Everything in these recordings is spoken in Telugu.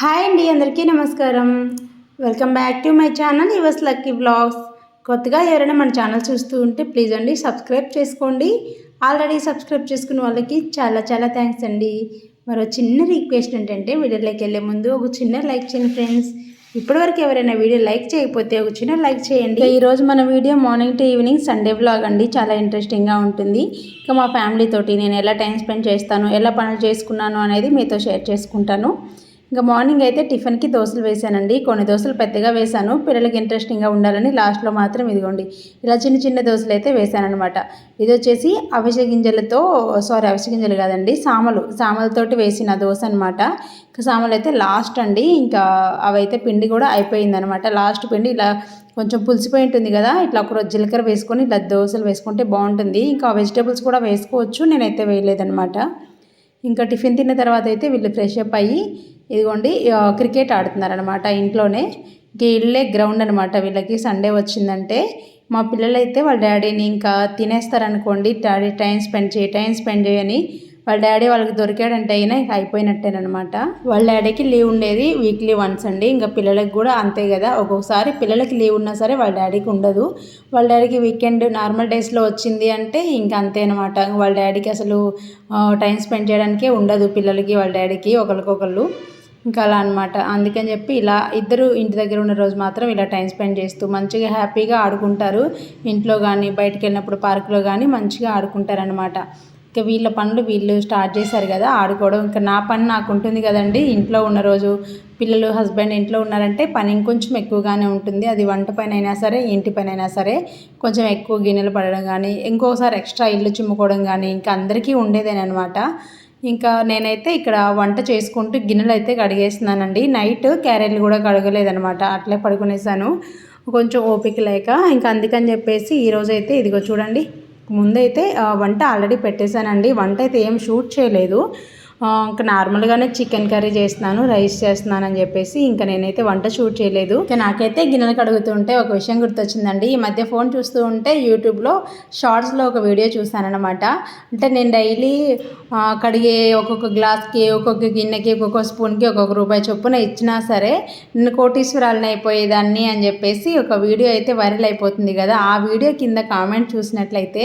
హాయ్ అండి అందరికీ నమస్కారం. Welcome back to my channel yours lucky blogs కొత్తగా ఎవరైనా మన ఛానల్ చూస్తూ ఉంటే ప్లీజ్ అండి సబ్స్క్రైబ్ చేసుకోండి. ఆల్రెడీ సబ్స్క్రైబ్ చేసుకున్న వాళ్ళకి చాలా చాలా థ్యాంక్స్ అండి. మరో చిన్న రిక్వెస్ట్ ఏంటంటే వీడియోలోకి వెళ్ళే ముందు ఒక చిన్న లైక్ చేయండి ఫ్రెండ్స్ ఇప్పటివరకు ఎవరైనా వీడియో లైక్ చేయకపోతే ఒక చిన్న లైక్ చేయండి. ఈరోజు మన video morning to evening Sunday blog అండి. చాలా ఇంట్రెస్టింగ్గా ఉంటుంది. ఇంకా మా ఫ్యామిలీ తోటి నేను ఎలా టైం స్పెండ్ చేస్తాను ఎలా పనులు చేసుకున్నాను అనేది మీతో షేర్ చేసుకుంటాను. ఇంకా మార్నింగ్ అయితే టిఫిన్కి దోశలు వేసానండి కొన్ని దోశలు పెద్దగా వేశాను. పిల్లలకి ఇంట్రెస్టింగ్గా ఉండాలని లాస్ట్లో మాత్రం ఇదిగోండి. ఇలా చిన్న చిన్న దోశలు అయితే వేశానమాట ఇది వచ్చేసి అవిసె గింజలతో సారీ అవిసె గింజలు కాదండి సామలు. సామలతోటి వేసిన దోశ అనమాట ఇంకా సామలు అయితే లాస్ట్ అండి. ఇంకా అవైతే పిండి కూడా అయిపోయిందనమాట లాస్ట్ పిండి ఇలా కొంచెం పులిసిపోయి ఉంటుంది కదా ఇట్లా ఒకరోజు జీలకర్ర వేసుకొని ఇలా దోశలు వేసుకుంటే బాగుంటుంది. ఇంకా వెజిటేబుల్స్ కూడా వేసుకోవచ్చు నేనైతే వేయలేదనమాట ఇంకా టిఫిన్ తిన్న తర్వాత అయితే వీళ్ళు ఫ్రెష్ అప్ అయ్యి ఇదిగోండి క్రికెట్ ఆడుతున్నారనమాట ఇంట్లోనే. ఇంక ఇళ్ళే గ్రౌండ్ అనమాట వీళ్ళకి. సండే వచ్చిందంటే మా పిల్లలైతే వాళ్ళ డాడీని ఇంకా తినేస్తారనుకోండి. డాడీ టైం స్పెండ్ చేయి టైం స్పెండ్ చేయని వాళ్ళ డాడీ వాళ్ళకి దొరికాడంటే అయినా ఇక అయిపోయినట్టేనమాట వాళ్ళ డాడీకి లీవ్ ఉండేది వీక్లీ వన్స్ అండి. ఇంకా పిల్లలకి కూడా అంతే కదా. ఒక్కొక్కసారి పిల్లలకి లీవ్ ఉన్నా సరే వాళ్ళ డాడీకి ఉండదు. వాళ్ళ డాడీకి వీకెండ్ నార్మల్ డేస్లో వచ్చింది అంటే ఇంకా అంతే అనమాట వాళ్ళ డాడీకి అసలు టైం స్పెండ్ చేయడానికే ఉండదు పిల్లలకి వాళ్ళ డాడీకి ఒకరికొకళ్ళు ఇంకా అలా అనమాట అందుకని చెప్పి ఇలా ఇద్దరు ఇంటి దగ్గర ఉన్న రోజు మాత్రం ఇలా టైం స్పెండ్ చేస్తూ మంచిగా హ్యాపీగా ఆడుకుంటారు. ఇంట్లో కానీ బయటకు వెళ్ళినప్పుడు పార్కులో కానీ మంచిగా ఆడుకుంటారనమాట. ఇంకా వీళ్ళ పనులు వీళ్ళు స్టార్ట్ చేశారు కదా ఆడుకోవడం. ఇంకా నా పని నాకు ఉంటుంది కదండి. ఇంట్లో ఉన్న రోజు పిల్లలు హస్బెండ్ ఇంట్లో ఉన్నారంటే పని ఇంకొంచెం ఎక్కువగానే ఉంటుంది. అది వంట పైన అయినా సరే ఇంటి పైన అయినా సరే కొంచెం ఎక్కువ గిన్నెలు పడడం కానీ ఇంకోసారి ఎక్స్ట్రా ఇల్లు చిమ్ముకోవడం కానీ ఇంకా అందరికీ ఉండేదేనమాట. ఇంకా నేనైతే ఇక్కడ వంట చేసుకుంటూ గిన్నెలు అయితే కడిగేస్తున్నానండి. నైట్ క్యారెట్లు కూడా కడగలేదనమాట అట్లే పడుకునేసాను. కొంచెం ఓపిక లేక ఇంకా అందుకని చెప్పేసి ఈరోజు అయితే ఇదిగో చూడండి. ముందైతే వంట ఆల్రెడీ పెట్టేశానండి. వంట అయితే ఏం షూట్ చేయలేదు. ఇంకా నార్మల్గానే చికెన్ కర్రీ చేస్తున్నాను రైస్ చేస్తున్నాను అని చెప్పేసి ఇంకా నేనైతే వంట షూట్ చేయలేదు. ఇంకా నాకైతే గిన్నెలు కడుగుతుంటే ఒక విషయం గుర్తొచ్చిందండి. ఈ మధ్య ఫోన్ చూస్తూ ఉంటే యూట్యూబ్లో షార్ట్స్లో ఒక వీడియో చూసానమాట అంటే నేను డైలీ కడిగే ఒక్కొక్క గ్లాస్కి ఒక్కొక్క గిన్నెకి ఒక్కొక్క స్పూన్కి ఒక్కొక్క రూపాయి చొప్పున ఇచ్చినా సరే నేను కోటీశ్వరాలను అయిపోయేదాన్ని అని చెప్పేసి ఒక వీడియో అయితే వైరల్ అయిపోతుంది కదా. ఆ వీడియో కింద కామెంట్ చూసినట్లయితే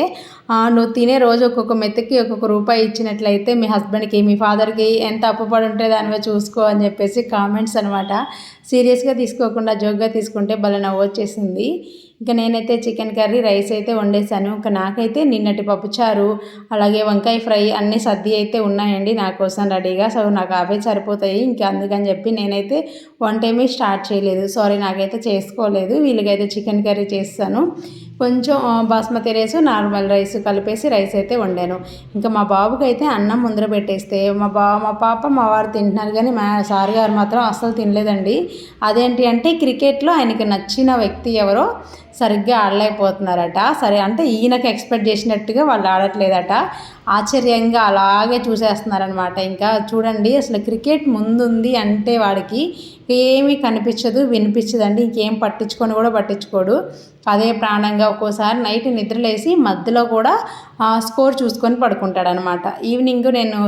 నువ్వు తినే రోజు ఒక్కొక్క మెత్తకి ఒక్కొక్క రూపాయి ఇచ్చినట్లయితే మీ హస్బెండ్కి మీ ఫాదర్కి ఎంత అప్పుపడి ఉంటే దానివే చూసుకో అని చెప్పేసి కామెంట్స్ అనమాట సీరియస్గా తీసుకోకుండా జోక్గా తీసుకుంటే భలే నవ్వు వచ్చేసింది. ఇంకా నేనైతే చికెన్ కర్రీ రైస్ అయితే వండేసాను ఇంకా నాకైతే నిన్నటి పప్పుచారు అలాగే వంకాయ ఫ్రై అన్ని సర్ది అయితే ఉన్నాయండి నా కోసం రెడీగా. సో నాకు అవే సరిపోతాయి. ఇంకా అందుకని చెప్పి నేనైతే వంట ఏమీ స్టార్ట్ చేయలేదు. సారీ నాకైతే చేసుకోలేదు. వీళ్ళకైతే చికెన్ కర్రీ చేస్తాను. కొంచెం బాస్మతి రైస్ నార్మల్ రైస్ కలిపేసి రైస్ అయితే వండాను. ఇంకా మా బాబుకి అయితే అన్నం ముందర పెట్టేస్తే మా బా మా పాప మా వారు తింటున్నారు కానీ మా సార్ గారు మాత్రం అస్సలు తినలేదండి. అదేంటి అంటే క్రికెట్లో ఆయనకి నచ్చిన వ్యక్తి ఎవరో సరిగ్గా ఆడలేకపోతున్నారట. సరే అంటే ఈయనకు ఎక్స్పెక్ట్ చేసినట్టుగా వాళ్ళు ఆడట్లేదట. ఆశ్చర్యంగా అలాగే చూసేస్తున్నారనమాట ఇంకా చూడండి అసలు క్రికెట్ ముందుంది అంటే వాడికి ఏమీ కనిపించదు వినిపించదండి. ఇంకేం పట్టించుకొని కూడా పట్టించుకోడు. అదే ప్రాణంగా ఒక్కోసారి నైట్ నిద్రలేసి మధ్యలో కూడా స్కోర్ చూసుకొని పడుకుంటాడనమాట. ఈవినింగ్ నేను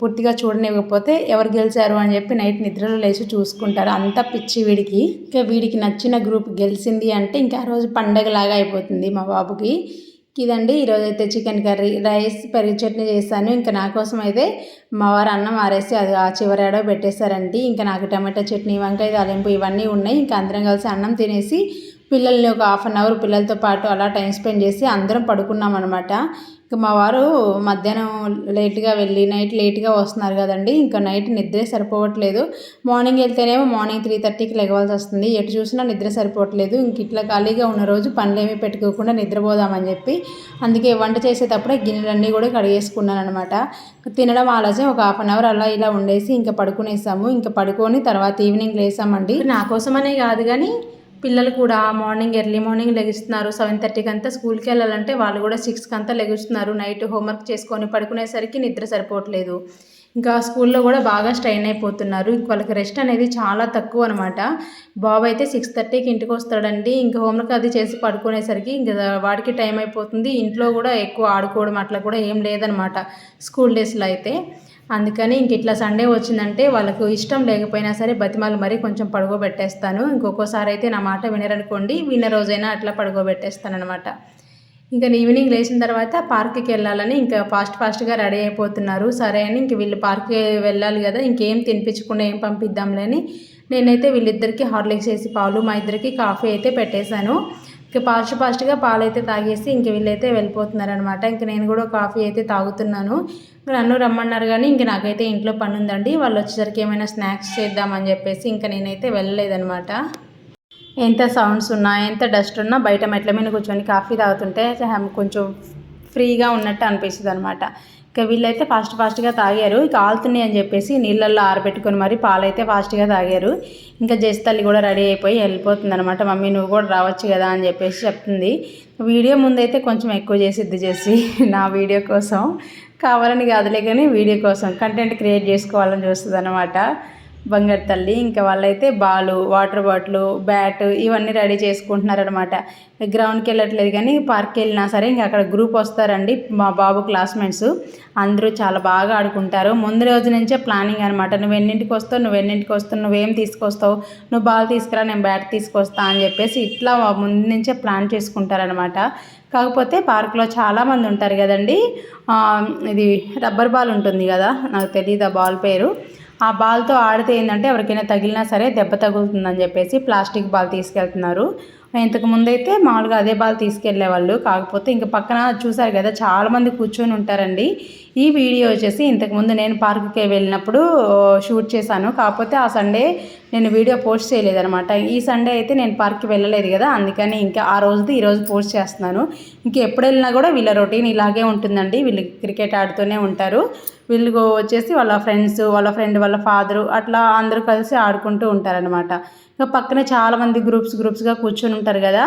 పూర్తిగా చూడనివ్వకపోతే ఎవరు గెలిచారు అని చెప్పి నైట్ నిద్రలో లేచి చూసుకుంటారు. అంత పిచ్చి వీడికి. ఇంకా వీడికి నచ్చిన గ్రూప్ గెలిచింది అంటే ఇంకా ఆ రోజు పండగలాగా అయిపోతుంది మా బాబుకి. ఇదండి. ఈరోజు అయితే చికెన్ కర్రీ రైస్ పెరుగు చట్నీ చేస్తాను ఇంకా నా కోసం అయితే మా వారు అన్నం ఆరేసి అది ఆ చివరాడో పెట్టేశారండి. ఇంకా నాకు టమాటా చట్నీ వంకాయ తాలింపు ఇవన్నీ ఉన్నాయి. ఇంకా అందరం కలిసి అన్నం తినేసి పిల్లల్ని ఒక హాఫ్ అన్ అవర్ పిల్లలతో పాటు అలా టైం స్పెండ్ చేసి అందరం పడుకున్నాం అనమాట ఇంకా మా వారు మధ్యాహ్నం లేట్గా వెళ్ళి నైట్ లేట్గా వస్తున్నారు కదండి. ఇంకా నైట్ నిద్రే సరిపోవట్లేదు. మార్నింగ్ వెళ్తేనేమో మార్నింగ్ త్రీ థర్టీకి లెగవాల్సి వస్తుంది. ఎటు చూసినా నిద్ర సరిపోవట్లేదు. ఇంక ఇట్లా ఖాళీగా ఉన్న రోజు పనులేమీ పెట్టుకోకుండా నిద్రపోదామని చెప్పి అందుకే వంట చేసేటప్పుడే గిన్నెలన్నీ కూడా కడిగేసుకున్నాను అనమాట తినడం ఆలస్యం. ఒక హాఫ్ అన్ అవర్ అలా ఇలా ఉండేసి ఇంకా పడుకునేసాము. ఇంకా పడుకొని తర్వాత ఈవినింగ్ లేసామండి. నా కోసమనే కాదు కానీ పిల్లలు కూడా మార్నింగ్ ఎర్లీ మార్నింగ్ లెగుస్తున్నారు. సెవెన్ థర్టీకి అంతా స్కూల్కి వెళ్ళాలంటే వాళ్ళు కూడా సిక్స్కి అంతా లెగుస్తున్నారు. నైట్ హోంవర్క్ చేసుకొని పడుకునేసరికి నిద్ర సరిపోవట్లేదు. ఇంకా స్కూల్లో కూడా బాగా స్ట్రైన్ అయిపోతున్నారు. వాళ్ళకి రెస్ట్ అనేది చాలా తక్కువ అనమాట బాబు అయితే సిక్స్ థర్టీకి ఇంటికి వస్తాడండి. ఇంకా హోంవర్క్ అది చేసి పడుకునేసరికి ఇంకా వాడికి టైం అయిపోతుంది. ఇంట్లో కూడా ఎక్కువ ఆడుకోవడం అట్లా కూడా ఏం లేదనమాట స్కూల్ డేస్లో అయితే అందుకని ఇంక ఇట్లా సండే వచ్చిందంటే వాళ్ళకు ఇష్టం లేకపోయినా సరే బతిమాలు మరీ కొంచెం పడుకోబెట్టేస్తాను. ఇంకొకసారి అయితే నా మాట వినరనుకోండి విన్న రోజైనా అట్లా పడుకోబెట్టేస్తాను అనమాట ఇంకా ఈవినింగ్ లేచిన తర్వాత పార్క్కి వెళ్ళాలని ఇంకా ఫాస్ట్ ఫాస్ట్గా రెడీ అయిపోతున్నారు. సరే అని ఇంక వీళ్ళు పార్క్కి వెళ్ళాలి కదా ఇంకేం తినిపించకుండా ఏం పంపిద్దాంలేని నేనైతే వీళ్ళిద్దరికీ హార్లిక్స్ వేసి పాలు మా ఇద్దరికి కాఫీ అయితే పెట్టేశాను. ఇంకా ఫాస్ట్ ఫాస్ట్గా పాలైతే తాగేసి ఇంక వీళ్ళైతే వెళ్ళిపోతున్నారనమాట. ఇంక నేను కూడా కాఫీ అయితే తాగుతున్నాను. నన్ను రమ్మన్నారు కానీ ఇంక నాకైతే ఇంట్లో పని ఉందండి వాళ్ళు వచ్చేసరికి ఏమైనా స్నాక్స్ చేద్దామని చెప్పేసి ఇంకా నేనైతే వెళ్ళలేదనమాట. ఎంత సౌండ్స్ ఉన్నా ఎంత డస్ట్ ఉన్నా బయట మెట్ల మీద కూర్చొని కాఫీ తాగుతుంటే కొంచెం ఫ్రీగా ఉన్నట్టు అనిపిస్తుంది అనమాట ఇంకా వీళ్ళైతే ఫాస్ట్ ఫాస్ట్గా తాగారు. ఇక ఆలుతున్నాయి అని చెప్పేసి నీళ్ళల్లో ఆరబెట్టుకొని మరి పాలైతే ఫాస్ట్గా తాగారు. ఇంకా జస్ తల్లి కూడా రెడీ అయిపోయి వెళ్ళిపోతుంది అనమాట మమ్మీ నువ్వు కూడా రావచ్చు కదా అని చెప్పేసి చెప్తుంది. వీడియో ముందైతే కొంచెం ఎక్కువ చేసిద్ది చేసి నా వీడియో కోసం. కావాలని కాదులే కానీ వీడియో కోసం. కంటెంట్ క్రియేట్ చేసుకోవాలని చూస్తుంది అనమాట బంగారు తల్లి. ఇంకా వాళ్ళైతే బాలు వాటర్ బాటిల్ బ్యాట్ ఇవన్నీ రెడీ చేసుకుంటున్నారనమాట గ్రౌండ్కి వెళ్ళట్లేదు కానీ పార్క్కి వెళ్ళినా సరే ఇంకా అక్కడ గ్రూప్ వస్తారండి మా బాబు క్లాస్మేట్స్. అందరూ చాలా బాగా ఆడుకుంటారు. ముందు రోజు నుంచే ప్లానింగ్ అనమాట నువ్వు ఎన్నింటికి వస్తావు? నువ్వు ఎన్నింటికి వస్తావు? నువ్వేం తీసుకొస్తావు? నువ్వు బాల్ తీసుకురా నేను బ్యాట్ తీసుకొస్తా అని చెప్పేసి ఇట్లా ముందు నుంచే ప్లాన్ చేసుకుంటారనమాట కాకపోతే పార్క్లో చాలామంది ఉంటారు కదండి. ఇది రబ్బర్ బాల్ ఉంటుంది కదా? నాకు తెలియదు ఆ బాల్ పేరు. ఆ బాల్తో ఆడితే ఏంటంటే ఎవరికైనా తగిలినా సరే దెబ్బ తగులుతుందని చెప్పేసి ప్లాస్టిక్ బాల్ తీసుకెళ్తున్నారు. ఇంతకు ముందైతే మామూలుగా అదే బాల్ తీసుకెళ్ళేవాళ్ళు. కాకపోతే ఇంక పక్కన చూసారు కదా చాలామంది కూర్చొని ఉంటారండి. ఈ వీడియో వచ్చేసి ఇంతకుముందు నేను పార్కుకి వెళ్ళినప్పుడు షూట్ చేశాను. కాకపోతే ఆ సండే నేను వీడియో పోస్ట్ చేయలేదనమాట ఈ సండే అయితే నేను పార్క్కి వెళ్ళలేదు కదా అందుకని ఇంకా ఆ రోజుది ఈరోజు పోస్ట్ చేస్తున్నాను. ఇంకా ఎప్పుడు వెళ్ళినా కూడా వీళ్ళ రొటీన్ ఇలాగే ఉంటుందండి. వీళ్ళు క్రికెట్ ఆడుతూనే ఉంటారు. వీళ్ళు వచ్చేసి వాళ్ళ ఫ్రెండ్స్ వాళ్ళ ఫ్రెండ్ వాళ్ళ ఫాదరు అట్లా అందరూ కలిసి ఆడుకుంటూ ఉంటారనమాట ఇంకా పక్కనే చాలామంది గ్రూప్స్ గ్రూప్స్గా కూర్చొని ఉంటారు కదా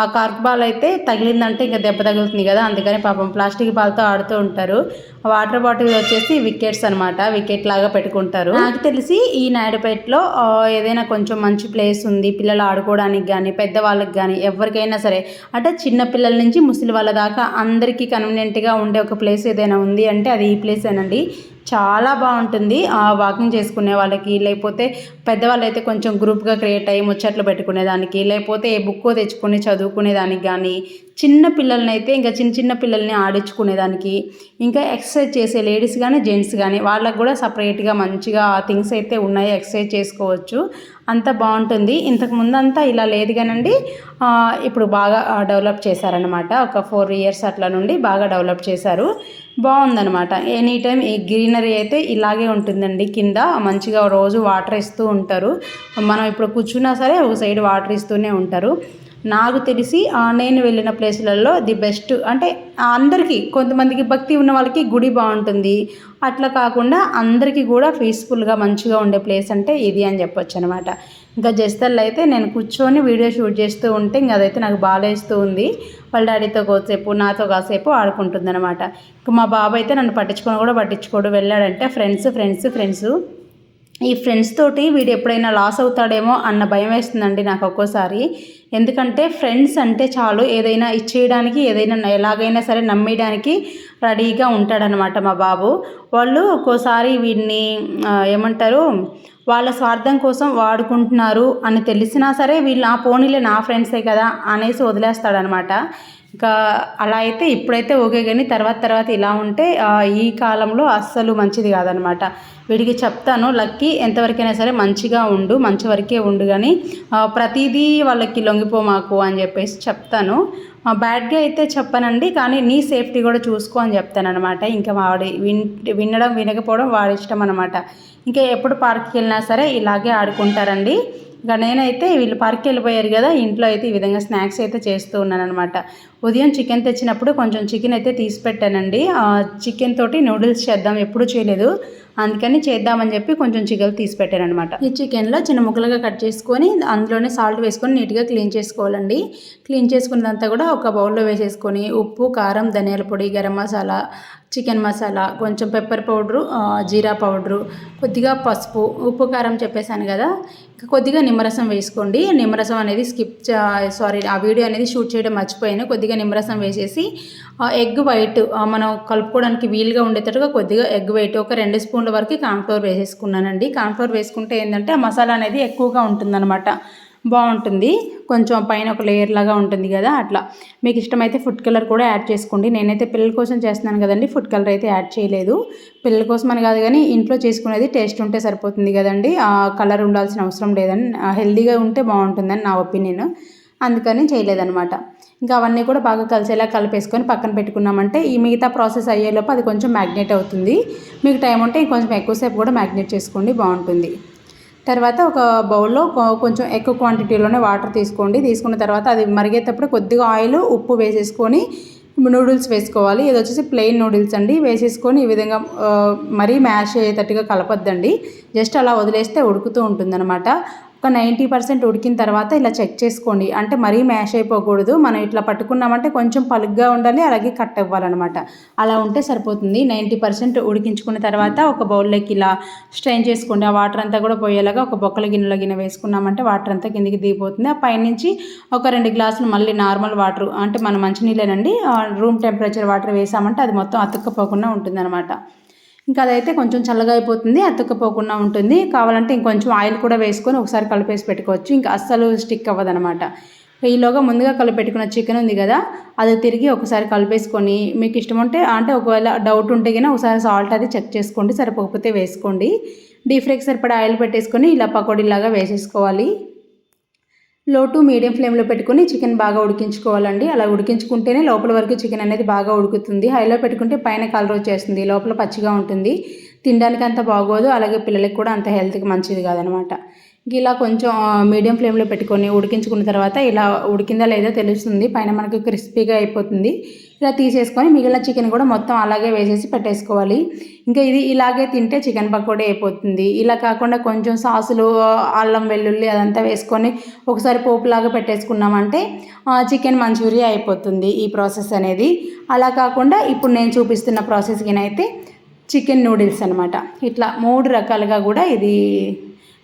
ఆ కార్క్ బాల్ అయితే తగిలిందంటే ఇంకా దెబ్బ తగులుతుంది కదా అందుకని పాపం ప్లాస్టిక్ బాల్తో ఆడుతూ ఉంటారు. వాటర్ బాటిల్ వచ్చేసి వికెట్స్ అనమాట వికెట్ లాగా పెట్టుకుంటారు. నాకు తెలిసి ఈ నాయుడుపేటలో ఏదైనా కొంచెం మంచి ప్లేస్ ఉంది పిల్లలు ఆడుకోవడానికి కానీ పెద్దవాళ్ళకి కానీ ఎవరికైనా సరే అంటే చిన్న పిల్లల నుంచి ముసలి వాళ్ళ దాకా అందరికీ కన్వీనియంట్గా ఉండే ఒక ప్లేస్ ఏదైనా ఉంది అంటే అది ఈ ప్లేసేనండి. చాలా బాగుంటుంది. వాకింగ్ చేసుకునే వాళ్ళకి లేకపోతే పెద్దవాళ్ళు అయితే కొంచెం గ్రూప్గా క్రియేట్ అయ్యి ముచ్చట్లు పెట్టుకునేదానికి లేకపోతే ఏ బుక్ తెచ్చుకొని చదువుకునేదానికి కానీ చిన్న పిల్లల్ని అయితే ఇంకా చిన్న చిన్న పిల్లల్ని ఆడించుకునేదానికి ఇంకా ఎక్సర్సైజ్ చేసే లేడీస్ కానీ జెంట్స్ కానీ వాళ్ళకు కూడా సపరేట్గా మంచిగా థింగ్స్ అయితే ఉన్నాయి ఎక్సర్సైజ్ చేసుకోవచ్చు. అంత బాగుంటుంది. ఇంతకు ముందంతా ఇలా లేదు కానండి. ఇప్పుడు బాగా డెవలప్ చేశారనమాట ఒక ఫోర్ ఇయర్స్ అట్లా నుండి బాగా డెవలప్ చేశారు. బాగుందనమాట ఎనీ టైం ఈ గ్రీనరీ అయితే ఇలాగే ఉంటుందండి. కింద మంచిగా రోజు వాటర్ ఇస్తూ ఉంటారు. మనం ఇప్పుడు కూర్చున్నా సరే ఒక సైడ్ వాటర్ ఇస్తూనే ఉంటారు. నాకు తెలిసి నేను వెళ్ళిన ప్లేసులలో ది బెస్ట్. అంటే అందరికీ కొంతమందికి భక్తి ఉన్న వాళ్ళకి గుడి బాగుంటుంది. అట్లా కాకుండా అందరికీ కూడా పీస్ఫుల్గా మంచిగా ఉండే ప్లేస్ అంటే ఇది అని చెప్పొచ్చు అనమాట ఇంకా జస్తల్లో అయితే నేను కూర్చొని వీడియో షూట్ చేస్తూ ఉంటే ఇంకా అదైతే నాకు బాగాలేస్తూ ఉంది. వాళ్ళ డాడీతో కాసేపు నాతో కాసేపు ఆడుకుంటుంది అనమాట ఇంకా మా బాబు అయితే నన్ను పట్టించుకొని కూడా పట్టించుకోడు. వెళ్ళాడంటే ఫ్రెండ్స్ ఫ్రెండ్స్ ఫ్రెండ్స్. ఈ ఫ్రెండ్స్ తోటి వీడు ఎప్పుడైనా లాస్ అవుతాడేమో అన్న భయం వేస్తుందండి నాకు ఒక్కోసారి. ఎందుకంటే ఫ్రెండ్స్ అంటే చాలు ఏదైనా ఇచ్చేయడానికి ఏదైనా ఎలాగైనా సరే నమ్మేయడానికి రెడీగా ఉంటాడనమాట మా బాబు. వాళ్ళు ఒక్కోసారి వీడిని ఏమంటారు వాళ్ళ స్వార్థం కోసం వాడుకుంటున్నారు అని తెలిసినా సరే వీళ్ళు ఆ పోనీలే నా ఫ్రెండ్సే కదా అనేసి వదిలేస్తాడనమాట ఇంకా అలా అయితే ఇప్పుడైతే ఓకే కానీ తర్వాత తర్వాత ఇలా ఉంటే ఈ కాలంలో అస్సలు మంచిది కాదనమాట. వీడికి చెప్తాను లక్కీ ఎంతవరకైనా సరే మంచిగా ఉండు మంచి వరకే ఉండు కానీ ప్రతిదీ వాళ్ళకి లొంగిపో మాకు అని చెప్పేసి చెప్తాను. బ్యాడ్గా అయితే చెప్పనండి కానీ నీ సేఫ్టీ కూడా చూసుకో అని చెప్తాను అనమాట ఇంకా వాడి విన్ వినడం వినకపోవడం వాడి ఇష్టం అనమాట. ఇంకా ఎప్పుడు పార్క్కి వెళ్ళినా సరే ఇలాగే ఆడుకుంటారండి. ఇంకా నేనైతే వీళ్ళు పార్క్కి వెళ్ళిపోయారు కదా ఇంట్లో అయితే ఈ విధంగా స్నాక్స్ అయితే చేస్తూ ఉన్నాను అనమాట ఉదయం చికెన్ తెచ్చినప్పుడు కొంచెం చికెన్ అయితే తీసి పెట్టానండి. చికెన్ తోటి నూడిల్స్ చేద్దాం ఎప్పుడూ చేయలేదు. అందుకని చేద్దామని చెప్పి కొంచెం చికెన్ తీసి పెట్టాను అనమాట ఈ చికెన్లో చిన్న ముక్కలుగా కట్ చేసుకొని అందులోనే సాల్ట్ వేసుకొని నీట్గా క్లీన్ చేసుకోవాలండి. క్లీన్ చేసుకున్నదంతా కూడా ఒక బౌల్లో వేసేసుకొని ఉప్పు కారం ధనియాల పొడి గరం మసాలా చికెన్ మసాలా కొంచెం పెప్పర్ పౌడరు జీరా పౌడరు కొద్దిగా పసుపు ఉప్పు కారం చెప్పేశాను కదా. ఇంకా కొద్దిగా నిమ్మరసం వేసుకోండి. నిమ్మరసం అనేది స్కిప్ సారీ ఆ వీడియో అనేది షూట్ చేయడం మర్చిపోయాను. కొద్దిగా నిమ్మరసం వేసేసి ఆ ఎగ్ వైట్ మనం కలుపుకోవడానికి వీలుగా ఉండేటట్టుగా కొద్దిగా ఎగ్ వైట్ ఒక రెండు స్పూన్ల వరకు కాన్ఫ్లోర్ వేసేసుకున్నానండి. కాన్ఫ్లోర్ వేసుకుంటే ఏంటంటే ఆ మసాలా అనేది ఎక్కువగా ఉంటుందన్నమాట. బాగుంటుంది. కొంచెం పైన ఒక లేయర్ లాగా ఉంటుంది కదా అట్లా. మీకు ఇష్టమైతే ఫుడ్ కలర్ కూడా యాడ్ చేసుకోండి. నేనైతే పిల్లల కోసం చేస్తున్నాను కదండి ఫుడ్ కలర్ అయితే యాడ్ చేయలేదు. పిల్లల కోసం అని కాదు కానీ ఇంట్లో చేసుకునేది టేస్ట్ ఉంటే సరిపోతుంది కదండి. ఆ కలర్ ఉండాల్సిన అవసరం లేదని హెల్దీగా ఉంటే బాగుంటుందని నా ఒపీనియన్. అందుకని చేయలేదనమాట ఇంకా అవన్నీ కూడా బాగా కలిసేలా కలిపేసుకొని పక్కన పెట్టుకున్నామంటే ఈ మిగతా ప్రాసెస్ అయ్యేలోపు అది కొంచెం మ్యాగ్నేట్ అవుతుంది. మీకు టైం ఉంటే ఇంకొంచెం ఎక్కువసేపు కూడా మ్యాగ్నేట్ చేసుకోండి బాగుంటుంది. తర్వాత ఒక బౌల్లో కొంచెం ఎక్కువ క్వాంటిటీలోనే వాటర్ తీసుకోండి. తీసుకున్న తర్వాత అది మరిగేటప్పుడు కొద్దిగా ఆయిల్ ఉప్పు వేసేసుకొని నూడిల్స్ వేసుకోవాలి. ఇది వచ్చేసి ప్లెయిన్ నూడిల్స్ అండి. వేసేసుకొని ఈ విధంగా మరీ మ్యాష్ అయ్యేటట్టుగా కలపొద్దండి. జస్ట్ అలా వదిలేస్తే ఉడుకుతూ ఉంటుందన్నమాట. ఒక నైంటీ పర్సెంట్ ఉడికిన తర్వాత ఇలా చెక్ చేసుకోండి. అంటే మరీ మ్యాష్ అయిపోకూడదు. మనం ఇట్లా పట్టుకున్నామంటే కొంచెం పలుగ్గా ఉండాలి అలాగే కట్ అవ్వాలన్నమాట. అలా ఉంటే సరిపోతుంది. నైంటీ పర్సెంట్ ఉడికించుకున్న తర్వాత ఒక బౌల్లోకి ఇలా స్ట్రెయిన్ చేసుకోండి. ఆ వాటర్ అంతా కూడా పోయేలాగా ఒక బొక్కల గిన్నెలో గిన్నె వేసుకున్నామంటే వాటర్ అంతా కిందికి దిగిపోతుంది. ఆ పైనుంచి ఒక రెండు గ్లాసులు మళ్ళీ నార్మల్ వాటర్ అంటే మన మంచినీళ్ళేనండి రూమ్ టెంపరేచర్ వాటర్ వేసామంటే అది మొత్తం అతుక్కపోకుండా ఉంటుందన్నమాట. ఇంకా అదైతే కొంచెం చల్లగా అయిపోతుంది అతుక్కపోకుండా ఉంటుంది. కావాలంటే ఇంకొంచెం ఆయిల్ కూడా వేసుకొని ఒకసారి కలిపేసి పెట్టుకోవచ్చు. ఇంకా అస్సలు స్టిక్ అవ్వదనమాట ఈలోగా ముందుగా కలిపెట్టుకున్న చికెన్ ఉంది కదా అది తిరిగి ఒకసారి కలిపేసుకొని మీకు ఇష్టం ఉంటే అంటే ఒకవేళ డౌట్ ఉంటే కానీ ఒకసారి సాల్ట్ అది చెక్ చేసుకోండి సరిపోకపోతే వేసుకోండి. డీప్ ఫ్రైకి సరిపడా ఆయిల్ పెట్టేసుకొని ఇలా పకోడీలాగా వేసేసుకోవాలి. లో టు మీడియం ఫ్లేమ్లో పెట్టుకుని చికెన్ బాగా ఉడికించుకోవాలండి. అలా ఉడికించుకుంటేనే లోపల వరకు చికెన్ అనేది బాగా ఉడుకుతుంది. హైలో పెట్టుకుంటే పైన కలర్ వచ్చేస్తుంది. లోపల పచ్చిగా ఉంటుంది. తినడానికి అంత బాగోదు. అలాగే పిల్లలకి కూడా అంత హెల్త్కి మంచిది కాదనమాట. ఇలా కొంచెం మీడియం ఫ్లేమ్లో పెట్టుకొని ఉడికించుకున్న తర్వాత ఇలా ఉడికిందా లేదా తెలుస్తుంది. పైన మనకు క్రిస్పీగా అయిపోతుంది. ఇలా తీసేసుకొని మిగిలిన చికెన్ కూడా మొత్తం అలాగే వేసేసి పెట్టేసుకోవాలి. ఇంకా ఇది ఇలాగే తింటే చికెన్ పకోడీ అయిపోతుంది. ఇలా కాకుండా కొంచెం సాసులు అల్లం వెల్లుల్లి అదంతా వేసుకొని ఒకసారి పోపులాగా పెట్టేసుకున్నామంటే చికెన్ మంచూరియా అయిపోతుంది ఈ ప్రాసెస్ అనేది. అలా కాకుండా ఇప్పుడు నేను చూపిస్తున్న ప్రాసెస్కినైతే చికెన్ నూడిల్స్ అనమాట ఇట్లా మూడు రకాలుగా కూడా ఇది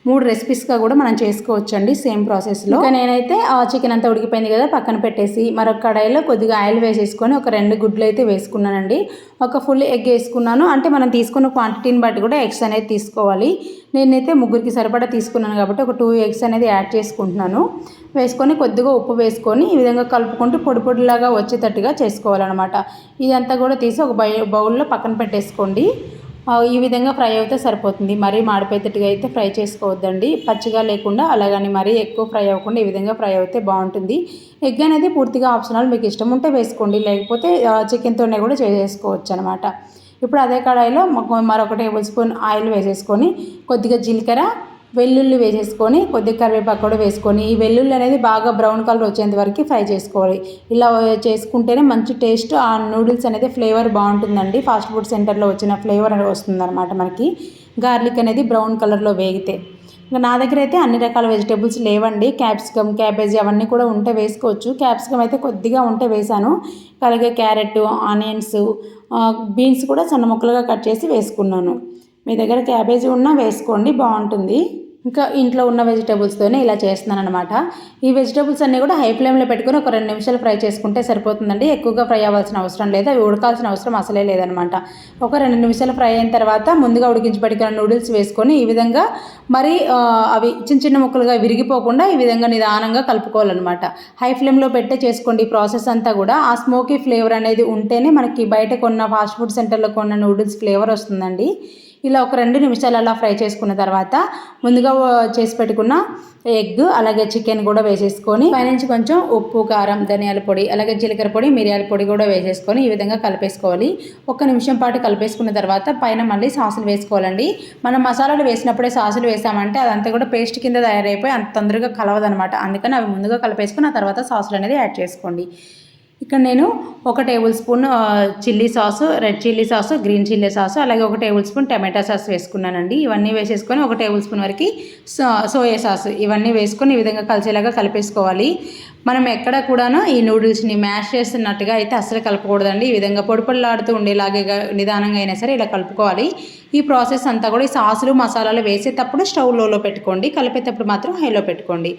మూడు రెసిపీస్గా కూడా మనం చేసుకోవచ్చు అండి సేమ్ ప్రాసెస్లో ఇంకా నేనైతే ఆ చికెన్ అంతా ఉడికిపోయింది కదా పక్కన పెట్టేసి మరొక కడాయిలో కొద్దిగా ఆయిల్ వేసేసుకొని ఒక రెండు గుడ్లు అయితే వేసుకున్నానండి. ఒక ఫుల్ ఎగ్ వేసుకున్నాను. అంటే మనం తీసుకున్న క్వాంటిటీని బట్టి కూడా ఎగ్స్ అనేది తీసుకోవాలి. నేనైతే ముగ్గురికి సరిపడా తీసుకున్నాను కాబట్టి ఒక టూ ఎగ్స్ అనేది యాడ్ చేసుకుంటున్నాను. వేసుకొని కొద్దిగా ఉప్పు వేసుకొని ఈ విధంగా కలుపుకుంటూ పొడి పొడిలాగా వచ్చేటట్టుగా చేసుకోవాలన్నమాట. ఇదంతా కూడా తీసి ఒక బౌల్లో పక్కన పెట్టేసుకోండి. ఈ విధంగా ఫ్రై అయితే సరిపోతుంది. మరీ మాడిపోయేటట్టుగా అయితే ఫ్రై చేసుకోవద్దండి. పచ్చిగా లేకుండా అలాగని మరీ ఎక్కువ ఫ్రై అవ్వకుండా ఈ విధంగా ఫ్రై అయితే బాగుంటుంది. ఎగ్ అనేది పూర్తిగా ఆప్షనల్. మీకు ఇష్టం ఉంటే వేసుకోండి. లేకపోతే చికెన్తోనే కూడా చేసుకోవచ్చు అనమాట ఇప్పుడు అదే కడాయిలో మరొక టేబుల్ స్పూన్ ఆయిల్ వేసేసుకొని కొద్దిగా జీలకర్ర వెల్లుల్లి వేసేసుకొని కొద్దిగా కరివేపాకు కూడా వేసుకొని ఈ వెల్లుల్లి అనేది బాగా బ్రౌన్ కలర్ వచ్చేంత వరకు ఫ్రై చేసుకోవాలి. ఇలా చేసుకుంటేనే మంచి టేస్ట్ ఆ నూడిల్స్ అనేది ఫ్లేవర్ బాగుంటుందండి. ఫాస్ట్ ఫుడ్ సెంటర్లో వచ్చిన ఫ్లేవర్ అనేది వస్తుందన్నమాట మనకి. గార్లిక్ అనేది బ్రౌన్ కలర్లో వేగితే. ఇంకా నా దగ్గర అయితే అన్ని రకాల వెజిటేబుల్స్ లేవండి. క్యాప్సికమ్ క్యాబేజీ అవన్నీ కూడా ఉంటే వేసుకోవచ్చు. క్యాప్సికమ్ అయితే కొద్దిగా ఉంటే వేసాను. అలాగే క్యారెట్ ఆనియన్స్ బీన్స్ కూడా సన్న ముక్కలుగా కట్ చేసి వేసుకున్నాను. మీ దగ్గర క్యాబేజీ ఉన్నా వేసుకోండి బాగుంటుంది. ఇంకా ఇంట్లో ఉన్న వెజిటేబుల్స్తోనే ఇలా చేస్తున్నాను అనమాట ఈ వెజిటేబుల్స్ అన్నీ కూడా హై ఫ్లేమ్లో పెట్టుకుని ఒక రెండు నిమిషాలు ఫ్రై చేసుకుంటే సరిపోతుందండి. ఎక్కువగా ఫ్రై అవ్వాల్సిన అవసరం లేదు. అవి ఉడకాల్సిన అవసరం అసలే లేదనమాట ఒక రెండు నిమిషాలు ఫ్రై అయిన తర్వాత ముందుగా ఉడికించి పెట్టుకున్న నూడిల్స్ వేసుకొని ఈ విధంగా మరి అవి చిన్న చిన్న ముక్కలుగా విరిగిపోకుండా ఈ విధంగా నిదానంగా కలుపుకోవాలన్నమాట. హై ఫ్లేమ్లో పెట్టే చేసుకోండి. ప్రాసెస్ అంతా కూడా ఆ స్మోకీ ఫ్లేవర్ అనేది ఉంటేనే మనకి బయట కొన్న ఫాస్ట్ ఫుడ్ సెంటర్లో కొన్న నూడిల్స్ ఫ్లేవర్ వస్తుందండి. ఇలా ఒక రెండు నిమిషాలు అలా ఫ్రై చేసుకున్న తర్వాత ముందుగా చేసి పెట్టుకున్న ఎగ్ అలాగే చికెన్ కూడా వేసేసుకొని పైనుంచి కొంచెం ఉప్పు కారం ధనియాల పొడి అలాగే జీలకర్ర పొడి మిరియాల పొడి కూడా వేసేసుకొని ఈ విధంగా కలిపేసుకోవాలి. ఒక నిమిషం పాటు కలిపేసుకున్న తర్వాత పైన మళ్ళీ సాసులు వేసుకోవాలండి. మనం మసాలాలు వేసినప్పుడే సాసులు వేసామంటే అదంతా కూడా పేస్ట్ కింద తయారైపోయి అంత తొందరగా కలవదనమాట. అందుకని అవి ముందుగా కలిపేసుకుని ఆ తర్వాత సాసులు అనేది యాడ్ చేసుకోండి. ఇక్కడ నేను ఒక tablespoon chilli sauce red chilli sauce green chilli sauce అలాగే ఒక టేబుల్ స్పూన్ టమాటా సాస్ వేసుకున్నానండి. ఇవన్నీ వేసేసుకొని ఒక టేబుల్ స్పూన్ వరకు సో సోయా సాస్. ఇవన్నీ వేసుకొని ఈ విధంగా కలిసేలాగా కలిపేసుకోవాలి. మనం ఎక్కడ కూడాను ఈ నూడిల్స్ని మ్యాష్ చేస్తున్నట్టుగా అయితే అసలు కలపకూడదండి. ఈ విధంగా పొడిపొడిలాడుతూ ఉండేలాగే నిదానంగా అయినా సరే ఇలా కలుపుకోవాలి. ఈ ప్రాసెస్ అంతా కూడా ఈ సాసులు మసాలాలు వేసేటప్పుడు స్టవ్ లోలో పెట్టుకోండి. కలిపేటప్పుడు మాత్రం హైలో పెట్టుకోండి.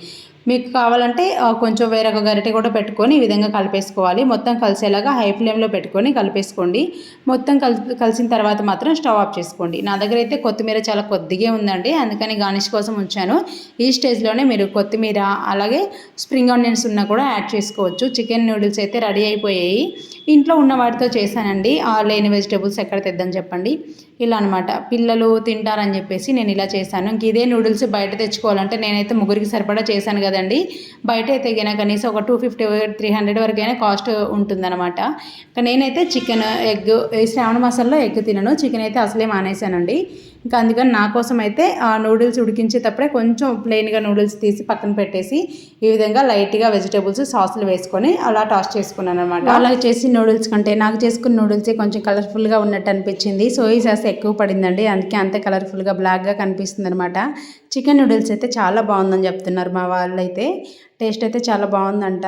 మీకు కావాలంటే కొంచెం వేరొక గరిటె కూడా పెట్టుకొని ఈ విధంగా కలిపేసుకోవాలి. మొత్తం కలిసేలాగా హై ఫ్లేమ్లో పెట్టుకొని కలిపేసుకోండి. మొత్తం కలి కలిసిన తర్వాత మాత్రం స్టవ్ ఆఫ్ చేసుకోండి. నా దగ్గర అయితే కొత్తిమీర చాలా కొద్దిగా ఉందండి. అందుకని గార్నిష్ కోసం ఉంచాను. ఈ స్టేజ్లోనే మీరు కొత్తిమీర అలాగే స్ప్రింగ్ ఆనియన్స్ ఉన్నా కూడా యాడ్ చేసుకోవచ్చు. చికెన్ నూడిల్స్ అయితే రెడీ అయిపోయాయి. ఇంట్లో ఉన్న వాటితో చేశానండి. లేని వెజిటేబుల్స్ ఎక్కడ తెద్దని చెప్పండి. ఇలా అనమాట పిల్లలు తింటారని చెప్పేసి నేను ఇలా చేశాను. ఇంక ఇదే నూడిల్స్ బయట తెచ్చుకోవాలంటే నేనైతే ముగ్గురికి సరిపడా చేశాను కదండి. బయట అయితే గిన కనీసం ఒక టూ ఫిఫ్టీ త్రీ హండ్రెడ్ వరకు అయినా కాస్ట్ ఉంటుందన్నమాట. ఇంకా నేనైతే చికెన్ ఎగ్ ఈ శ్రావణ మాసంలో ఎగ్ తినను. చికెన్ అయితే అసలే మానేశానండి. ఇంకా అందుకని నా కోసం అయితే ఆ నూడిల్స్ ఉడికించేటప్పుడే కొంచెం ప్లెయిన్గా నూడిల్స్ తీసి పక్కన పెట్టేసి ఈ విధంగా లైట్గా వెజిటేబుల్స్ సాసులు వేసుకొని అలా టాస్ చేసుకున్నాను అనమాట అలా చేసి నూడిల్స్ కంటే నాకు చేసుకున్న నూడిల్స్ కొంచెం కలర్ఫుల్గా ఉన్నట్టు అనిపించింది. సో ఈ సాస్ ఎక్కువ పడిందండి. అందుకే అంతే కలర్ఫుల్గా బ్లాక్గా కనిపిస్తుంది అనమాట చికెన్ నూడిల్స్ అయితే చాలా బాగుందని చెప్తున్నారు మా వాళ్ళు టేస్ట్ అయితే చాలా బాగుందంట.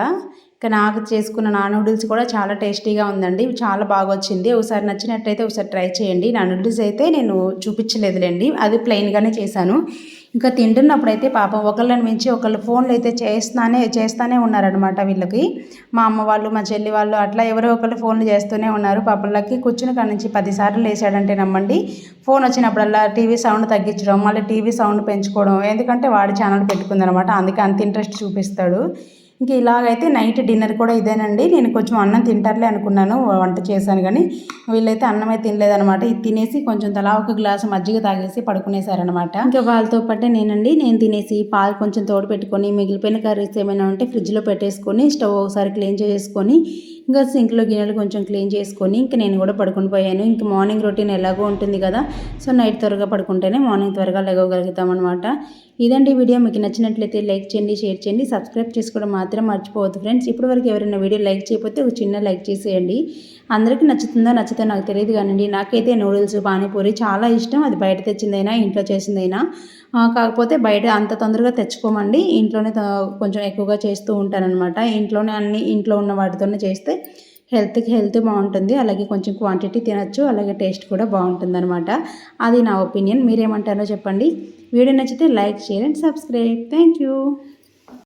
ఇంకా నాకు చేసుకున్న నా నూడిల్స్ కూడా చాలా టేస్టీగా ఉందండి. చాలా బాగా వచ్చింది. ఒకసారి నచ్చినట్టయితే ఒకసారి ట్రై చేయండి. నా నూడిల్స్ అయితే నేను చూపించలేదులేండి. అది ప్లెయిన్గానే చేశాను. ఇంకా తింటున్నప్పుడు అయితే పాపం ఒకళ్ళని మించి ఒకళ్ళు ఫోన్లు అయితే చేస్తానే చేస్తానే ఉన్నారనమాట వీళ్ళకి. మా అమ్మ వాళ్ళు మా చెల్లి వాళ్ళు అట్లా ఎవరో ఒకళ్ళు ఫోన్లు చేస్తూనే ఉన్నారు. పాపంలకి కూర్చుని కాడ నుంచి పదిసార్లు లేచాడంటే నమ్మండి. ఫోన్ వచ్చినప్పుడల్లా టీవీ సౌండ్ తగ్గించడం మళ్ళీ టీవీ సౌండ్ పెంచుకోవడం ఎందుకంటే వాడి ఛానల్ పెట్టుకుందనమాట అందుకే అంత ఇంట్రెస్ట్ చూపిస్తాడు. ఇంక ఇలాగైతే నైట్ డిన్నర్ కూడా ఇదేనండి. నేను కొంచెం అన్నం తింటారులే అనుకున్నాను వంట చేశాను కానీ వీళ్ళైతే అన్నం అయితే తినలేదనమాట ఇది తినేసి కొంచెం తలా ఒక గ్లాసు మజ్జిగ తాగేసి పడుకునేశారనమాట ఇంకా వాళ్ళతో పాటే నేనండి నేను తినేసి పాలు కొంచెం తోడు పెట్టుకొని మిగిలిపోయిన కర్రీస్ ఏమైనా ఉంటే ఫ్రిడ్జ్లో పెట్టేసుకొని స్టవ్ ఒకసారి క్లీన్ చేసుకొని ఇంకా సింక్లో గిన్నెలు కొంచెం క్లీన్ చేసుకొని ఇంక నేను కూడా పడుకుని పోయాను. ఇంక మార్నింగ్ రొటీన్ ఎలాగో ఉంటుంది కదా సో నైట్ త్వరగా పడుకుంటేనే మార్నింగ్ త్వరగా లెగవగలుగుతాం అనమాట ఇదండి వీడియో. మీకు నచ్చినట్లయితే లైక్ చేయండి షేర్ చేయండి సబ్స్క్రైబ్ చేసుకోవడం మాత్రం మర్చిపోవద్దు ఫ్రెండ్స్. ఇప్పటివరకు ఎవరైనా వీడియో లైక్ చేయకపోతే ఒక చిన్న లైక్ చేసేయండి. అందరికీ నచ్చుతుందో నచ్చుతో నాకు తెలియదు కానండి. నాకైతే నూడిల్స్ పానీపూరి చాలా ఇష్టం. అది బయట తెచ్చిందైనా ఇంట్లో చేసిందైనా. కాకపోతే బయట అంత తొందరగా తెచ్చుకోమండి. ఇంట్లోనే కొంచెం ఎక్కువగా చేస్తూ ఉంటానన్నమాట. ఇంట్లోనే అన్ని ఇంట్లో ఉన్న వాటితోనే చేస్తే హెల్త్కి హెల్త్ బాగుంటుంది. అలాగే కొంచెం క్వాంటిటీ తినచ్చు. అలాగే టేస్ట్ కూడా బాగుంటుంది అనమాట అది నా ఒపీనియన్. మీరేమంటారో చెప్పండి. వీడియో నచ్చితే like share and subscribe. Thank you